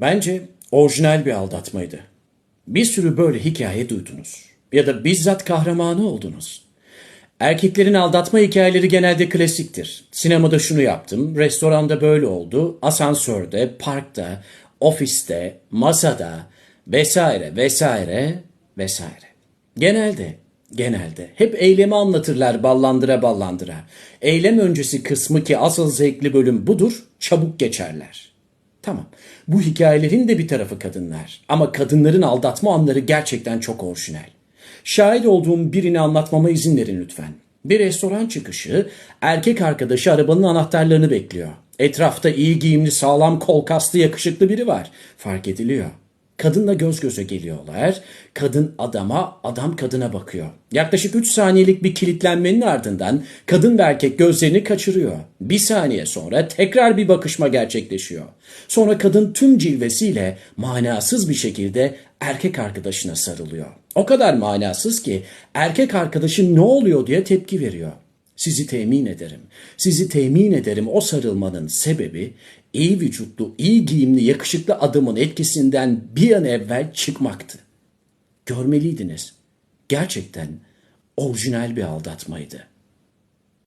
Bence orijinal bir aldatmaydı. Bir sürü böyle hikaye duydunuz. Ya da bizzat kahramanı oldunuz. Erkeklerin aldatma hikayeleri genelde klasiktir. Sinemada şunu yaptım, restoranda böyle oldu, asansörde, parkta, ofiste, masada vesaire vesaire vesaire. Genelde, genelde hep eylemi anlatırlar ballandıra ballandıra. Eylem öncesi kısmı ki asıl zevkli bölüm budur, çabuk geçerler. Tamam. Bu hikayelerin de bir tarafı kadınlar. Ama kadınların aldatma anları gerçekten çok orijinal. Şahit olduğum birini anlatmama izin verin lütfen. Bir restoran çıkışı, erkek arkadaşı arabanın anahtarlarını bekliyor. Etrafta iyi giyimli, sağlam, kol kaslı, yakışıklı biri var. Fark ediliyor. Kadınla göz göze geliyorlar. Kadın adama, adam kadına bakıyor. Yaklaşık 3 saniyelik bir kilitlenmenin ardından kadın ve erkek gözlerini kaçırıyor. Bir saniye sonra tekrar bir bakışma gerçekleşiyor. Sonra kadın tüm cilvesiyle manasız bir şekilde erkek arkadaşına sarılıyor. O kadar manasız ki erkek arkadaşı ne oluyor diye tepki veriyor. Sizi temin ederim. Sizi temin ederim o sarılmanın sebebi iyi vücutlu, iyi giyimli, yakışıklı adamın etkisinden bir an evvel çıkmaktı. Görmeliydiniz. Gerçekten orijinal bir aldatmaydı.